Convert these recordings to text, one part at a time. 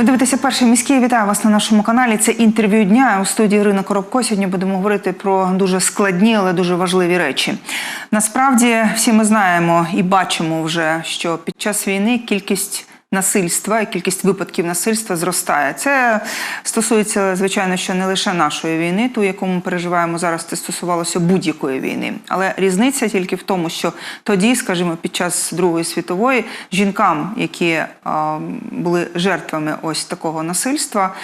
Ви дивитеся перший міський. Вітаю вас на нашому каналі. Це інтерв'ю дня у студії Ірина Коробко. Сьогодні будемо говорити про дуже складні, але дуже важливі речі. Насправді, всі ми знаємо і бачимо вже, що під час війни кількість насильства і кількість випадків насильства зростає. Це стосується, звичайно, що не лише нашої війни, ту, яку ми переживаємо зараз, це стосувалося будь-якої війни. Але різниця тільки в тому, що тоді, скажімо, під час Другої світової жінкам, які е, були жертвами ось такого насильства,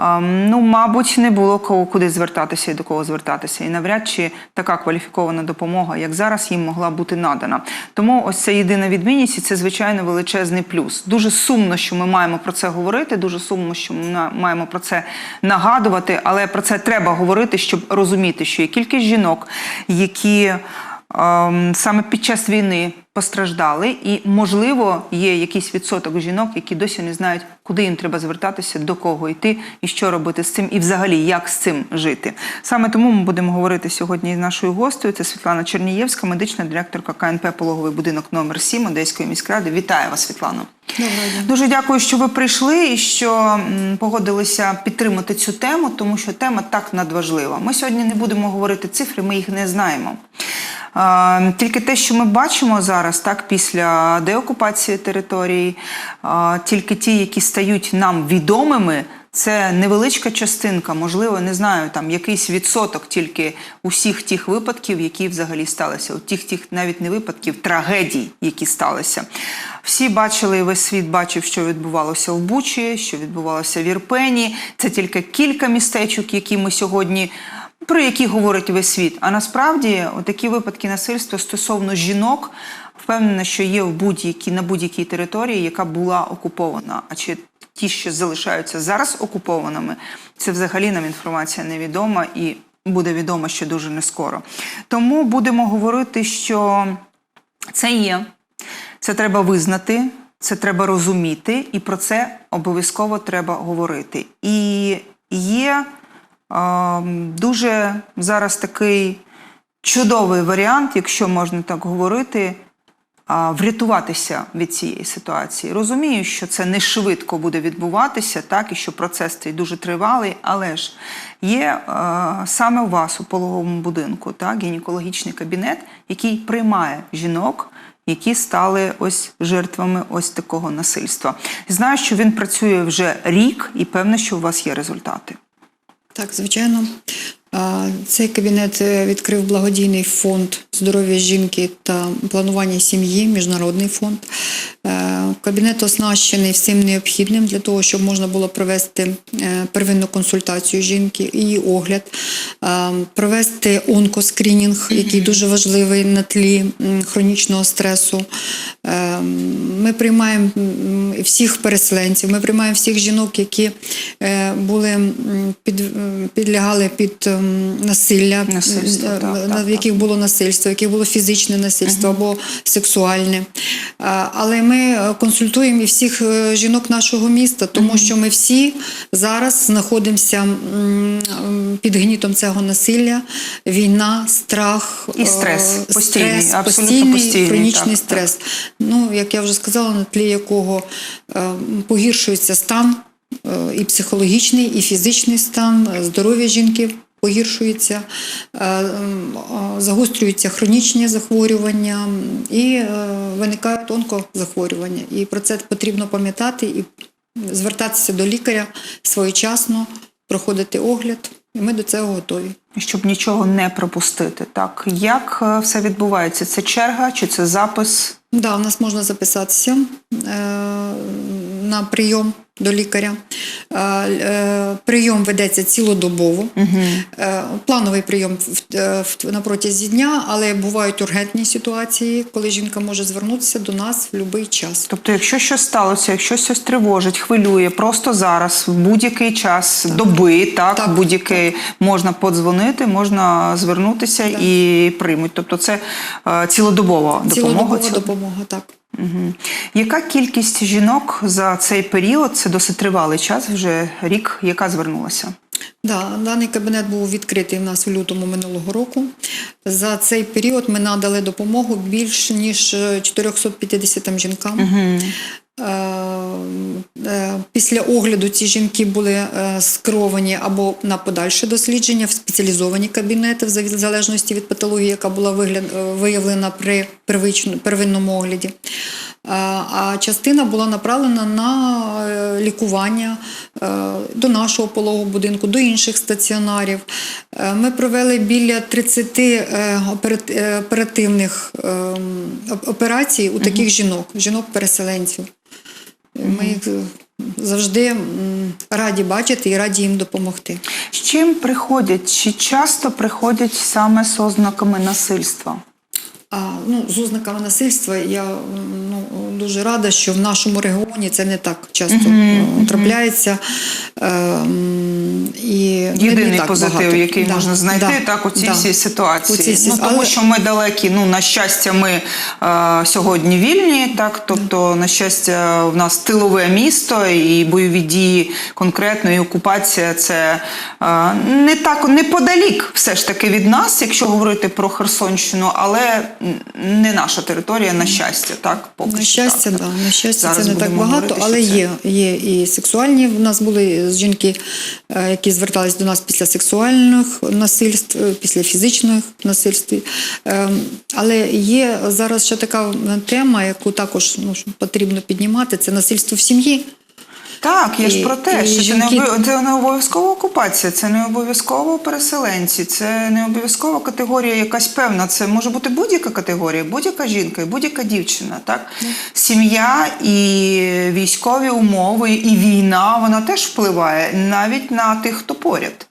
е, ну, мабуть, не було кого куди звертатися і до кого звертатися. І навряд чи така кваліфікована допомога, як зараз, їм могла бути надана. Тому ось це єдина відмінність, і це звичайно величезний плюс. Дуже сумно, що ми маємо про це говорити. Дуже сумно, що ми маємо про це нагадувати, але про це треба говорити, щоб розуміти, що є кількість жінок, які ем, саме під час війни постраждали, і можливо є якийсь відсоток жінок, які досі не знають, куди їм треба звертатися, до кого йти і що робити з цим, і взагалі як з цим жити. Саме тому ми будемо говорити сьогодні з нашою гостею. Це Світлана Чернієвська, медична директорка КНП Пологовий будинок номер 7 Одеської міськради. Вітаю вас, Світлано. Дуже дякую, що ви прийшли і що погодилися підтримати цю тему, тому що тема так надважлива. Ми сьогодні не будемо говорити цифри, ми їх не знаємо. Тільки те, що ми бачимо зараз, так після деокупації території, тільки ті, які стають нам відомими. Це невеличка частинка, можливо, не знаю, там якийсь відсоток тільки усіх тих випадків, які взагалі сталися. У тих, тих навіть не випадків, трагедій, які сталися. Всі бачили, весь світ бачив, що відбувалося в Бучі, що відбувалося в Ірпені. Це тільки кілька містечок, які ми сьогодні. Про які говорить весь світ. А насправді такі випадки насильства стосовно жінок впевнена, що є в будь-якій на будь-якій території, яка була окупована. А чи ті, що залишаються зараз окупованими, це взагалі нам інформація невідома і буде відома ще дуже не скоро. Тому будемо говорити, що це є, це треба визнати, це треба розуміти, і про це обов'язково треба говорити. І є дуже зараз такий чудовий варіант, якщо можна так говорити, врятуватися від цієї ситуації. Розумію, що це не швидко буде відбуватися, так і що процес цей дуже тривалий, але ж є е, саме у вас у пологовому будинку так, гінекологічний кабінет, який приймає жінок. Які стали ось жертвами ось такого насильства. Знаю, що він працює вже рік, і певно, що у вас є результати. Так, звичайно. Цей кабінет е, відкрив благодійний фонд здоров'я жінки та планування сім'ї, міжнародний фонд. Е, Кабінет оснащений всім необхідним для того, щоб можна було провести е, первинну консультацію жінки, її огляд, провести онкоскринінг, який дуже важливий на тлі хронічного стресу. Ми приймаємо всіх переселенців, ми приймаємо всіх жінок, які були під, підлягали під насилля, Насильство, так, на- так, в яких було насильство, в яких було фізичне насильство або сексуальне. Але ми е, консультуємо і всіх е, жінок нашого міста, тому що ми всі зараз знаходимося під гнітом цього насилля, війна, страх, І стрес. е, постійний, стрес, абсолютно постійний, постійний, хронічний так, стрес. Ну, як я вже сказала, на тлі якого погіршується стан і психологічний, і фізичний стан, здоров'я жінки погіршується, е, е, загострюються хронічні захворювання і е, виникають онкозахворювання. І про це потрібно пам'ятати і звертатися до лікаря своєчасно, проходити огляд. І ми до цього готові. щоб нічого не пропустити. Так як все відбувається? Це черга чи це запис? Да, у нас можна записатися е, на прийом до лікаря. Е, е, прийом ведеться цілодобово. Е, плановий прийом на протязі дня, але бувають ургентні ситуації, коли жінка може звернутися до нас в будь-який час. Тобто, якщо щось сталося, якщо щось тривожить, хвилює, просто зараз, в будь-який час доби, так, Так, будь-який можна подзвонити, можна звернутися Да. і приймуть. Тобто, це цілодобова допомога. Цілодобова допомога, так. Яка кількість жінок за цей період? Це досить тривалий час, вже рік, яка звернулася? Да, даний кабінет був відкритий в нас в лютому минулого року. За цей період ми надали допомогу більш ніж е, 450 жінкам. Е, е, Після огляду ці жінки були скеровані або на подальше дослідження в спеціалізовані кабінети, в залежності від патології, яка була виявлена при первинному огляді. А частина була направлена на лікування до нашого пологового будинку, до інших стаціонарів. Е, Ми провели біля 30 е, операт- е, оперативних е, операцій у таких жінок, жінок-переселенців. Ми їх е, завжди раді бачити і раді їм допомогти. З чим приходять? Чи часто приходять саме з ознаками насильства? А ну, з ознаками насильства я ну, дуже рада, що в нашому регіоні це не так часто е, трапляється. Е, м, і Єдиний так позитив, багато. який Да, можна знайти, да, так у цій да. всій ситуації. У цій Ну тому але- що ми далекі. Ну на щастя, ми е, сьогодні вільні. Так, тобто, на щастя, в нас тилове місто і бойові дії конкретно, і окупація це е, не так неподалік, все ж таки від нас, якщо говорити про Херсонщину, але не наша територія, на щастя, так поки На щастя, так. да, на щастя, Зараз це не так багато, говорити, але є, є і сексуальні. В нас були жінки, е, які звертались до нас після сексуальних насильств, е, після фізичних насильств. Ем, Але є зараз ще така тема, яку також ну, потрібно піднімати: це насильство в сім'ї. Так, я ж про те, і що це не, жінки- це не обов'язково окупація, це не обов'язково переселенці, це не обов'язково категорія якась певна. Це може бути будь-яка категорія, будь-яка жінка і будь-яка дівчина. Так? Сім'я і військові умови, і війна вона теж впливає навіть на тих, хто поряд.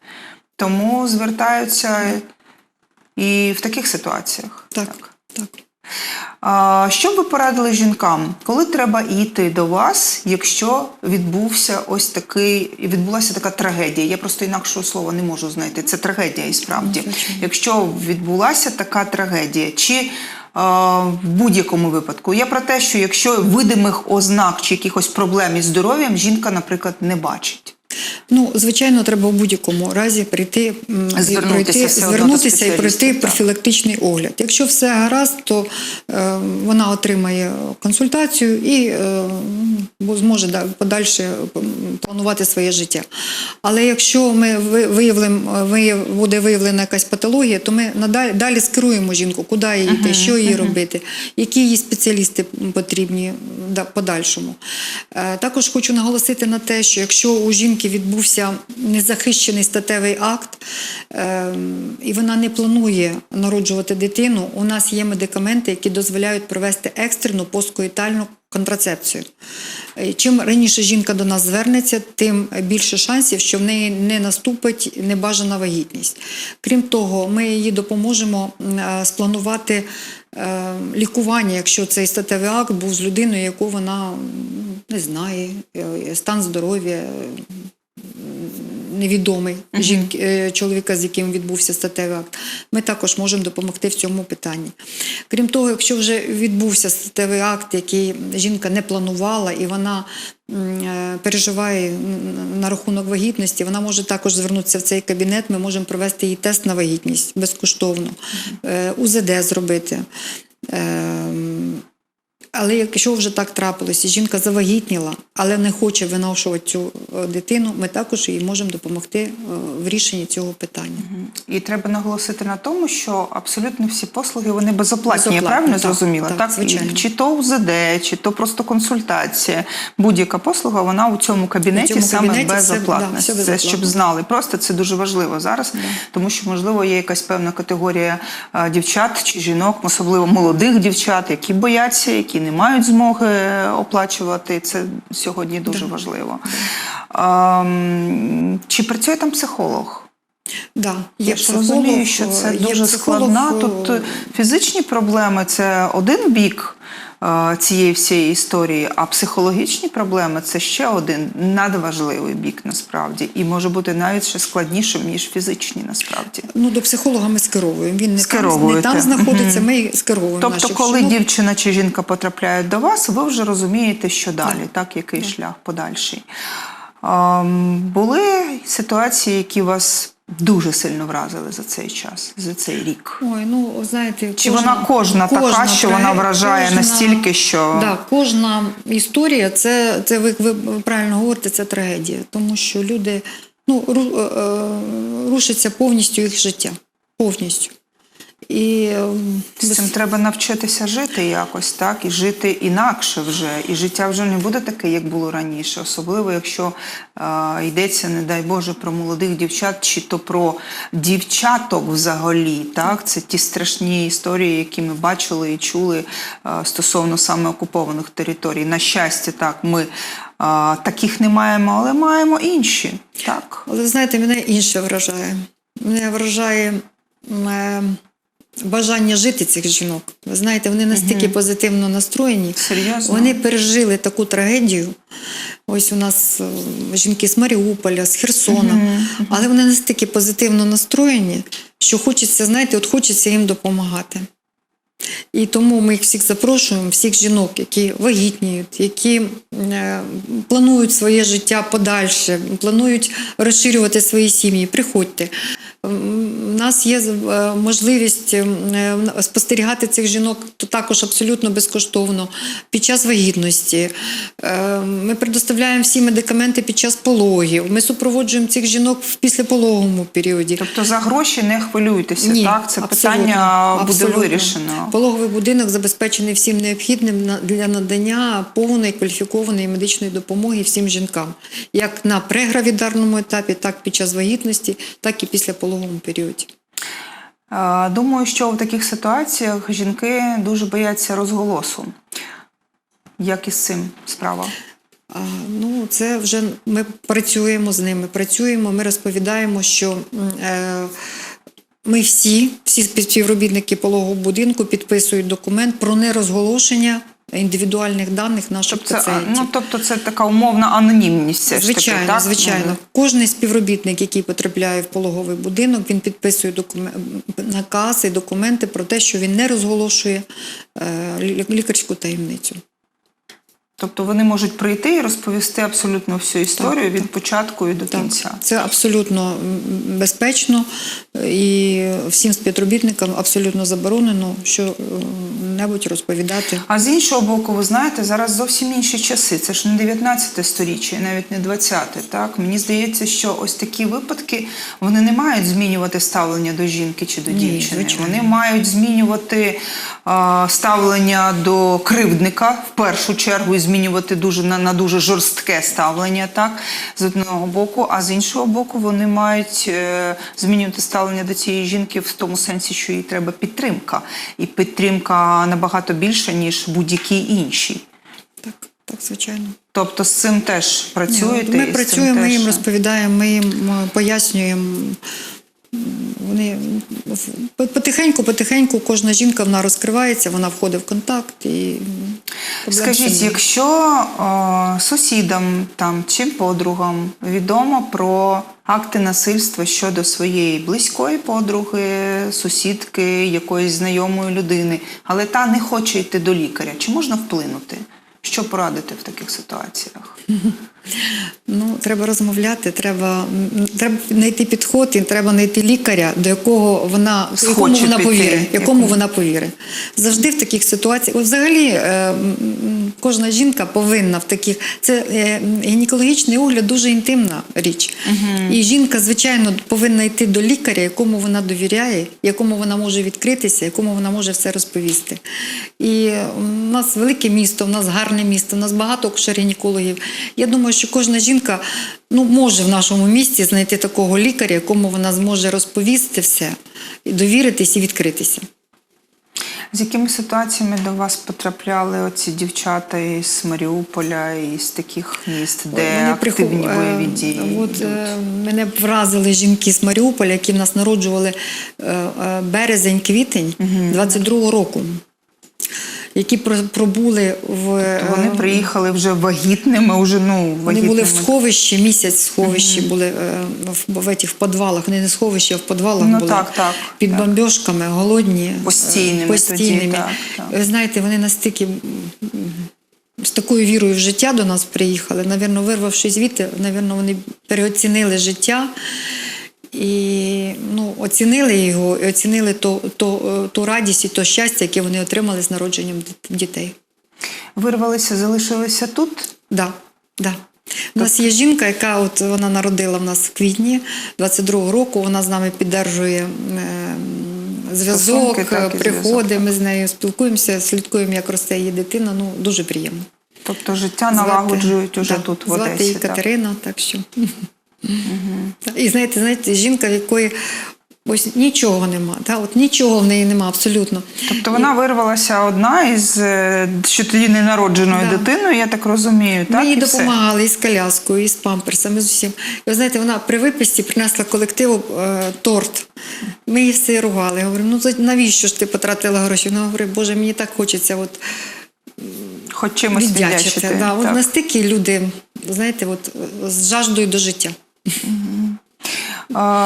Тому звертаються і в таких ситуаціях. Так, так. А, Що б ви порадили жінкам, коли треба йти до вас, якщо відбувся ось такий, відбулася така трагедія? Я просто інакшого слова не можу знайти. Це трагедія і справді. Ну. Якщо відбулася така трагедія, чи в будь-якому випадку, я про те, що якщо видимих ознак чи якихось проблем із здоров'ям жінка, наприклад, не бачить. Ну, звичайно, треба в будь-якому разі прийти, Звернутися до звернутися і пройти профілактичний огляд. Якщо все гаразд, то е, вона отримає консультацію і е, зможе да, подальше планувати своє життя. Але якщо ми ви- вияв- буде виявлена якась патологія, то ми надалі далі скеруємо жінку, куди їй йти, що їй робити, які їй спеціалісти потрібні да, подальшому. Е, Також хочу наголосити на те, що якщо у жінки відбувся незахищений статевий акт, е, і вона не планує народжувати дитину, у нас є медикаменти, які дозволяють провести екстрену посткоїтальну контрацепцію. Е, Чим раніше жінка до нас звернеться, тим більше шансів, що в неї не наступить небажана вагітність. Крім того, ми їй допоможемо е, спланувати е, лікування, якщо цей статевий акт був з людиною, яку вона не знає, е, стан здоров'я. Невідомий жінки, е, чоловіка, з яким відбувся статевий акт, ми також можемо допомогти в цьому питанні. Крім того, якщо вже відбувся статевий акт, який жінка не планувала, і вона е, переживає на рахунок вагітності, вона може також звернутися в цей кабінет. Ми можемо провести їй тест на вагітність безкоштовно, е, УЗД зробити. Але якщо вже так трапилося, жінка завагітніла, але не хоче виношувати цю е, дитину, ми також їй можемо допомогти е, в рішенні цього питання. І треба наголосити на тому, що абсолютно всі послуги вони безоплатні. Я правильно так, зрозуміла? так, Так, звичайно. чи то УЗД, чи то просто консультація. Будь-яка послуга, вона у цьому кабінеті У цьому саме кабінеті все- да, все Це щоб знали. Просто це дуже важливо зараз, тому що можливо є якась певна категорія дівчат чи жінок, особливо молодих дівчат, які бояться, які не мають змоги оплачувати. Це сьогодні дуже важливо. Чи працює там психолог? Да, Я психолог, розумію, що це дуже психолог, складна. е, Тут е, фізичні проблеми це один бік е, цієї всієї історії, а психологічні проблеми це ще один надважливий бік насправді, і може бути навіть ще складнішим ніж фізичні насправді. Ну, до психолога ми скеровуємо. Він не там, не там знаходиться, ми скеровуємо. Тобто, наших коли жінок. дівчина чи жінка потрапляють до вас, ви вже розумієте, що далі, так, який шлях подальший. Ем, були ситуації, які вас дуже сильно вразили за цей час, за цей рік? Ой, ну знаєте, Чи вона кожна така, що вона вражає вражає настільки, що- да, кожна історія, це, це ви, ви правильно говорите, це трагедія, тому що люди ну, е, е, рушиться повністю їх життя. Повністю. І З цим треба навчитися жити якось, так, і жити інакше вже. І життя вже не буде таке, як було раніше. Особливо, якщо е, йдеться, не дай Боже, про молодих дівчат, чи то про дівчаток взагалі. Так? Це ті страшні історії, які ми бачили і чули е, стосовно саме окупованих територій. На щастя, так, ми е, таких не маємо, але маємо інші. Так? Але знаєте, мене інше вражає. Мене вражає е, бажання жити цих жінок. Ви знаєте, вони настільки позитивно настроєні. Серйозно? Вони пережили таку трагедію. Ось у нас е, жінки з Маріуполя, з Херсона, але вони настільки позитивно настроєні, що хочеться, знаєте, от хочеться їм допомагати. І тому ми їх всіх запрошуємо, всіх жінок, які вагітніють, які е, планують своє життя подальше, планують розширювати свої сім'ї. Приходьте. У нас є е, можливість е, спостерігати цих жінок також абсолютно безкоштовно під час вагітності. Е, Ми предоставляємо всі медикаменти під час пологів. Ми супроводжуємо цих жінок в післяпологовому періоді. Тобто за гроші не хвилюйтеся, Ні, так? Це абсолютно, питання буде абсолютно. вирішено. Пологовий будинок забезпечений всім необхідним для надання повної кваліфікованої медичної допомоги всім жінкам, як на прегравідарному етапі, так під час вагітності, так і після пологовому періоді. Е, Думаю, що в таких ситуаціях жінки дуже бояться розголосу. Як із цим справа? Ну, це вже ми працюємо з ними. Працюємо, ми розповідаємо, що е, ми всі, всі співробітники пологового будинку підписують документ про нерозголошення індивідуальних даних наших Тобто пацієнтів. ну, тобто це така умовна анонімність. Звичайно, таки, так? звичайно. Ну, Кожний співробітник, який потрапляє в пологовий будинок, він підписує докумен... наказ і документи про те, що він не розголошує е, лі- лікарську таємницю. Тобто вони можуть прийти і розповісти абсолютно всю історію Так, від так. початку і до Так, кінця. це абсолютно безпечно і всім співробітникам абсолютно заборонено що-небудь розповідати. А з іншого боку, ви знаєте, зараз зовсім інші часи. Це ж не 19 сторіччя, навіть не 20 так Мені здається, що ось такі випадки вони не мають змінювати ставлення до жінки чи до Ні, дівчини. звичайно. Вони мають змінювати а, ставлення до кривдника в першу чергу змінювати дуже на, на дуже жорстке ставлення, так з одного боку, а з іншого боку, вони мають е, змінювати ставлення до цієї жінки в тому сенсі, що їй треба підтримка, і підтримка набагато більша ніж будь-які інші. Так, так, звичайно. Тобто з цим теж працюєте. Ми і працюємо, ми теж- їм розповідаємо, ми їм е, пояснюємо. Вони потихеньку, потихеньку кожна жінка вона розкривається, вона входить в контакт і Скажіть, якщо о, сусідам там чи подругам відомо про акти насильства щодо своєї близької подруги, сусідки, якоїсь знайомої людини, але та не хоче йти до лікаря, чи можна вплинути? Що порадити в таких ситуаціях? Треба розмовляти, треба, треба знайти підход і треба знайти лікаря, до якого вона, якому вона повіри повірить. якому. Вона повірить. Завжди в таких ситуаціях. Взагалі, е, кожна жінка повинна в таких. Це е, гінекологічний огляд дуже інтимна річ. І жінка, звичайно, повинна йти до лікаря, якому вона довіряє, якому вона може відкритися, якому вона може все розповісти. І у нас велике місто, у нас гарне місто, у нас багато акушер-гінекологів. Я думаю, що кожна жінка ну, може в нашому місті знайти такого лікаря, якому вона зможе розповісти все, довіритись і відкритися. З якими ситуаціями до вас потрапляли оці дівчата із Маріуполя і з таких міст, де Мене активні прихов... бойові е, дії? От, йдуть? е, мене вразили жінки з Маріуполя, які в нас народжували е, березень-квітень 22-го року. Які про- пробули в е, вони приїхали вже вагітними, вже ну Вони були в сховищі, місяць в сховищі були е, в, в, этих підвалах. Вони не в сховищі, а в підвалах Ну, були так, так, під так. бомбьошками, голодні. е, Постійними постійними. тоді, так, так. Ви знаєте, вони настільки з такою вірою в життя до нас приїхали. Навірно, вирвавшись звідти, навірно, вони переоцінили життя. І ну, оцінили його, і оцінили ту, ту, е, ту радість і то щастя, яке вони отримали з народженням дітей. Вирвалися, залишилися тут. Да, да. У нас є жінка, яка от вона народила в нас в квітні 22-го року. Вона з нами піддержує е, зв'язок, так, приходи. Ми з нею спілкуємося, слідкуємо, як росте її дитина. Ну дуже приємно. Тобто життя налагоджують уже да, тут в звати Одесі. її так? Катерина, так що. І знаєте, знаєте, жінка, в якої ось нічого нема, та, от нічого в неї нема абсолютно. Тобто вона вирвалася одна із ще тоді ненародженою Да. дитиною, я так розумію. Ми так? їй і все. допомагали і з коляскою, і з памперсами, з усім. І ви знаєте, вона при виписці принесла колективу е, торт. Ми її все ругали. Говоримо, ну навіщо ж ти потратила гроші? Вона говорить, Боже, мені так хочеться от Хоч чимось віддячити. віддячити. Да, от настільки люди, знаєте, от, з жаждою до життя.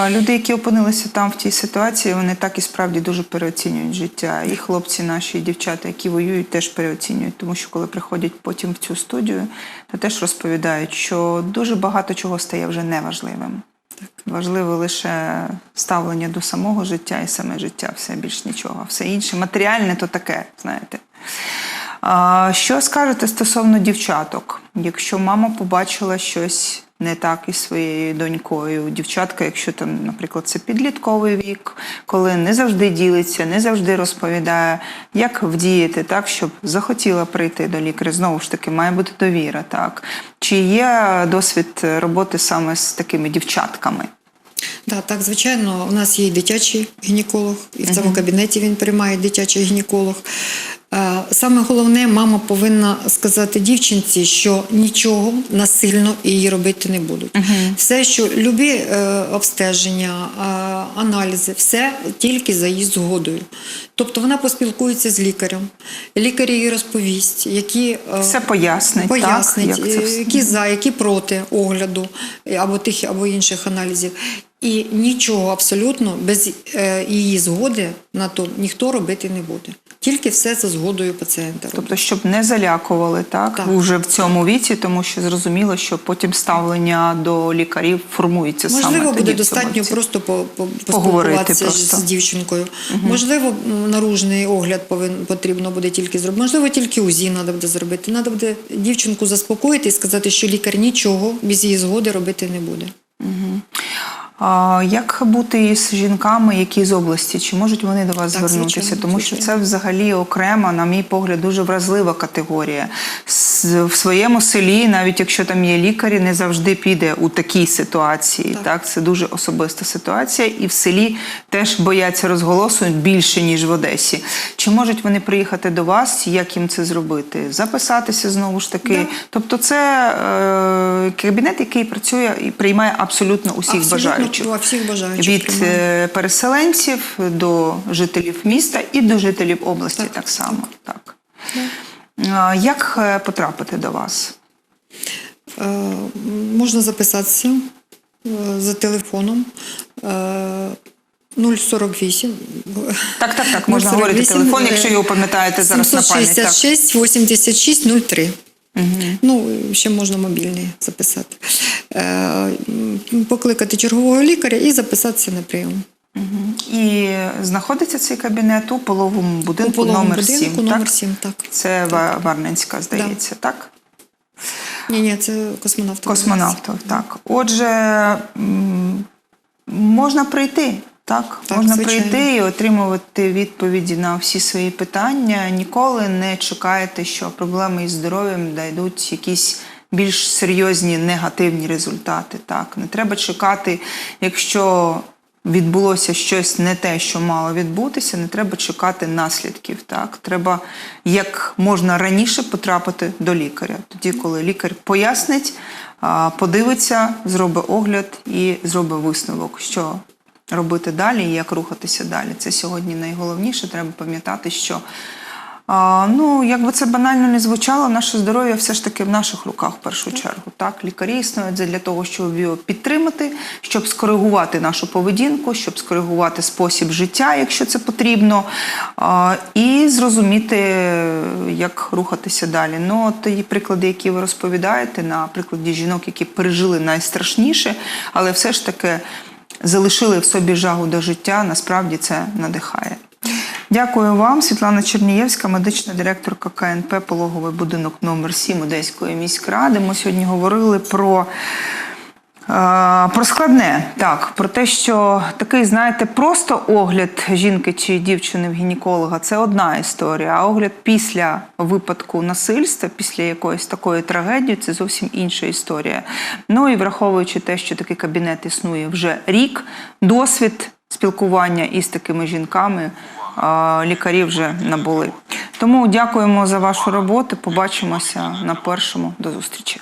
Люди, які опинилися там в тій ситуації, вони так і справді дуже переоцінюють життя. І хлопці наші, і дівчата, які воюють, теж переоцінюють, тому що коли приходять потім в цю студію, то теж розповідають, що дуже багато чого стає вже неважливим. Важливо лише ставлення до самого життя і саме життя, все більш нічого. Все інше матеріальне то таке, знаєте. Що скажете стосовно дівчаток? Якщо мама побачила щось не так із своєю донькою, дівчатка, якщо там, наприклад, це підлітковий вік, коли не завжди ділиться, не завжди розповідає, як вдіяти так, щоб захотіла прийти до лікаря. Знову ж таки, має бути довіра, так. Чи є досвід роботи саме з такими дівчатками? Да, так, звичайно, у нас є і дитячий гінеколог, і в цьому кабінеті він приймає дитячий гінеколог. Е, Саме головне, мама повинна сказати дівчинці, що нічого насильно її робити не будуть. Все, що любі е, обстеження, е, аналізи, все тільки за її згодою. Тобто вона поспілкується з лікарем, лікар їй розповість, які е, Все пояснить, пояснить, так? Як це е, все? які за, які проти огляду е, або тих, або інших аналізів. І нічого абсолютно без е, її згоди на то ніхто робити не буде. Тільки все за згодою пацієнта. робить. Тобто, щоб не залякували так, Так. уже в цьому віці, тому що зрозуміло, що потім ставлення до лікарів формується саме Можливо, буде достатньо віці. просто по, по, поспілкуватися просто. з дівчинкою. Можливо, наружний огляд повин, потрібно буде тільки зробити. Можливо, тільки УЗІ треба буде зробити. Треба буде дівчинку заспокоїти і сказати, що лікар нічого без її згоди робити не буде. А як бути із жінками, які з області? Чи можуть вони до вас Так, звернутися? звичайно, Тому що це взагалі окрема, на мій погляд, дуже вразлива категорія. В своєму селі, навіть якщо там є лікарі, не завжди піде у такій ситуації. Так, Так. це дуже особиста ситуація, і в селі теж бояться розголосу більше ніж в Одесі. Чи можуть вони приїхати до вас? Як їм це зробити? Записатися знову ж таки. Да. Тобто, це е, кабінет, який працює і приймає абсолютно усіх Абсолютно, бажаючих. Всіх бажаючих Від приймає. е, переселенців до жителів міста і до жителів області так, Так, само. Так. А, Як е, потрапити до вас? Е, Можна записатися е, за телефоном е, 048. Так, так, так, можна говорити телефон, якщо його пам'ятаєте зараз на пам'ять. Так. 766 86 03. Ну, ще можна мобільний записати. Е, Покликати чергового лікаря і записатися на прийом. І знаходиться цей кабінет у половому будинку У половому номер будинку 7. номер так? 7, так. Це Ва- Варненська, здається, так? Ні, ні, це космонавт. Космонавтів, так. Отже, можна прийти. Так, Так, можна звичайно. прийти і отримувати відповіді на всі свої питання. Ніколи не чекайте, що проблеми із здоров'ям дайдуть якісь більш серйозні негативні результати. Так, не треба чекати, якщо відбулося щось не те, що мало відбутися, не треба чекати наслідків. Так, треба як можна раніше потрапити до лікаря. Тоді, коли лікар пояснить, подивиться, зробить огляд і зробить висновок, що робити далі і як рухатися далі. Це сьогодні найголовніше. Треба пам'ятати, що ну, як би це банально не звучало, наше здоров'я все ж таки в наших руках в першу чергу. Так, лікарі існують для того, щоб його підтримати, щоб скоригувати нашу поведінку, щоб скоригувати спосіб життя, якщо це потрібно, і зрозуміти, як рухатися далі. Ну, ті приклади, які ви розповідаєте, на прикладі жінок, які пережили найстрашніше, але все ж таки залишили в собі жагу до життя. Насправді це надихає. Дякую вам, Світлана Чернієвська, медична директорка КНП Пологовий будинок номер 7 Одеської міськради. Ми сьогодні говорили про. Про складне, так, про те, що такий, знаєте, просто огляд жінки чи дівчини в гінеколога це одна історія, а огляд після випадку насильства, після якоїсь такої трагедії, це зовсім інша історія. Ну і враховуючи те, що такий кабінет існує вже рік, досвід спілкування із такими жінками лікарі вже набули. Тому дякуємо за вашу роботу. Побачимося на першому. До зустрічі.